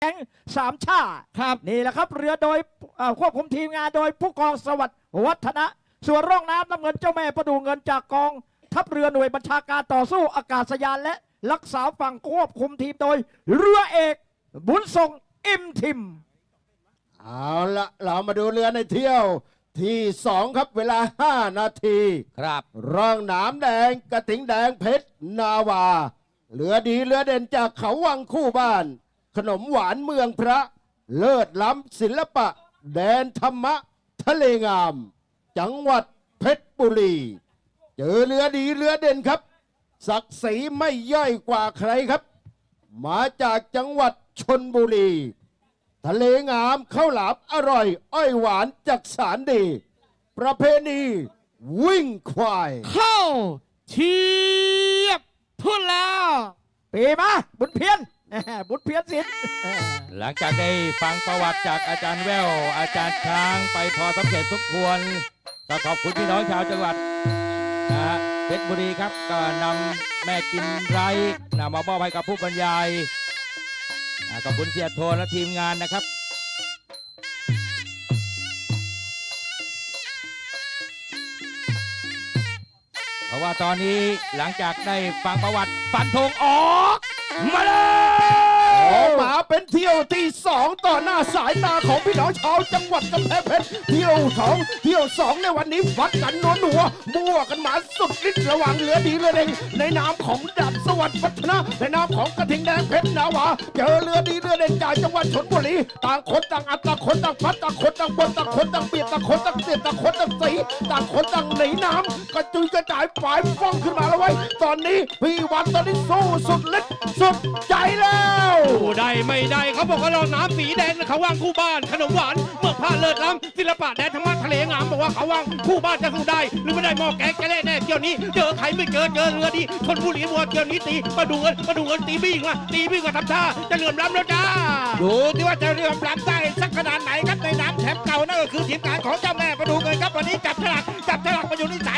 แก๊งสามชาติครับนี่แหละครับเรือโดยเอ่อควบคุมทีมงานโดยผู้กองสวัสดิ์วัฒนะ ส่วนร่องน้ำน้ำเงินเจ้าแม่ประดูเงินจากกอง ทัพเรือหน่วยบัญชาการต่อสู้อากาศยานและรักษาฝั่งควบคุมทีมโดย เรือเอก บุญทรงอิมทิม เอาละเรามาดูเรือในเที่ยวที่สองครับเวลา 5 นาที ครับร่องหนามแดงกระถิงแดงเพชรนาวา เรือดีเรือเด่นจากเขาวังคู่บ้าน ขนมหวานเมืองพระ เลิศล้ำศิลปะ แดนธรรมะ ทะเลงาม จังหวัดเพชรบุรี เจอเรือดีเรือเด่นครับ ศักดิ์ศรีไม่ย่อยกว่าใครครับ มาจากจังหวัดชนบุรี ทะเลงามข้าวหลามอร่อย อ้อยหวานจากสารดี ประเพณีวิ่งควาย เข้าเทียบทุนแล้ว ปีมาบุญเพียน บุญเพียนศิลป์หลังจากได้ฟังประวัติจากอาจารย์แวว อาจารย์ช้างไปพอสมเด็จสมควรก็ขอบคุณพี่น้องชาวจังหวัดนะฮะเพชรบุรีครับก็นำแม่กินไรนำมามอบให้กับผู้บรรยายขอบคุณเสียโทนและทีมงานนะครับเพราะว่าตอนนี้หลังจากได้ฟังประวัติฟันธงออก มาเลยออกมา เป็นเที่ยวที่สองต่อหน้าสายตาของพี่น้องชาวจังหวัดกำแพงเพชรเที่ยวสองเที่ยวสองในวันนี้วัดกันนัวหนัวมั่วกันมาสุดฤทธิ์ระหว่างเรือดีเรือเด่งในนามของดาบสวัสดิ์วัฒนะในนามของกระทิงแดงเพชรนาวาเจอเรือดีเรือเด่งจากจังหวัดชนบุรีต่างคนต่างอัดต่างคนต่างพัดต่างคนต่างบนต่างคนต่างเบียดต่างคนต่างเสียดต่างคนต่างสีต่างคนต่างหนีน้ำกระจุยกระจายฝ่ายฟ้องขึ้นมาแล้วไว้ ตอนนี้พี่วันตอนนี้สู้สุดฤทธิ์สุดใจแล้วผู้ไม่ได้เขาบอกว่าเราน้ำสีแดงเขาว่างคู่บ้าน ขนมหวานเมืองผ้าเลิศล้ำศิลปะแดนธรรมะทะเลงามบอกว่าเขาว่างคู่บ้านจะสู้ได้ หรือไม่ได้หมอแกงแกเล่แน่เที่ยวนี้เจอใครไม่เจอเจอเรือดีชนบุรีวัวเที่ยวนี้ตีมาดูเงินมาดูเงินตีบิ้ว่ะตีบิ้งก็ทำท่าจะเหลื่อมล้ำแล้วจ้าดูที่ว่าจะเหลื่อมล้ำได้สักขนาดไหนครับในน้ำแถบเก่านั่นก็คือทีมงานของเจ้าแม่มาดูเงินครับวันนี้จับฉลากจับฉลากมาอยู่ที่สาย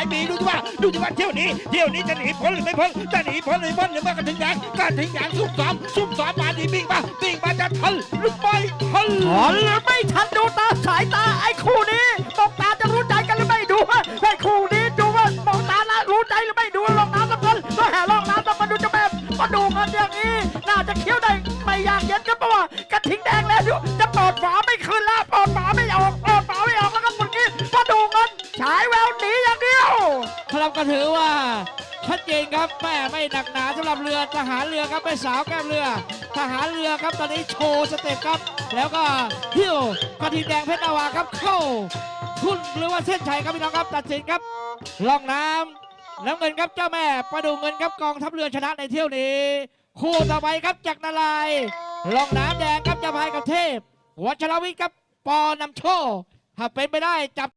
ดูที่ว่าเที่ยวนี้เที่ยวนี้จะหนีพ้นหรือไม่พ้นจะหนีพ้นหรือไม่พ้นหรือไม่ก็ถึงแดงก็ถึงแดงซุ่มซ้อมซุ่มซ้อมมาดีบิ้งมาบิ้งมาจะทันหรือไม่ทันทันหรือไม่ทันดูตาสายตาไอ้คู่นี้มองตาจะรู้ใจกันหรือไม่ดูวะไอ้คู่นี้ดูว่ามองตาละรู้ใจหรือไม่ดูลองน้ำน้ำเงินก็แห่ลองน้ำต้องมาดูจะแบบมาดูกันอย่างนี้น่าจะเคี้ยวได้ไม่อยากเย็นก็เพราะว่ากระทิงแดงแล้วดูจะเปิดฝาไครับก็ถือว่าชัดเจนครับแม่ไม่หนักหนาสำหรับเรือทหารเรือครับไม่สาวแก้มเรือ ทหารเรือครับตอนนี้โชว์สเต็ปครับ แล้วก็หิ้วกระทิงแดงเพชรนาวาครับเข้าทุนหรือว่าเส้นชัยครับพี่น้องครับตัดสินครับล่องน้ำน้ำเงินครับเจ้าแม่ประดูเงินครับกองทัพเรือชนะในเที่ยวนี้ คู่ต่อไปครับจากนารายล่องน้ำแดงครับเจ้าพายกับเทพวัชรวิทย์ครับปอนำโชคถ้าเป็นไปได้จับ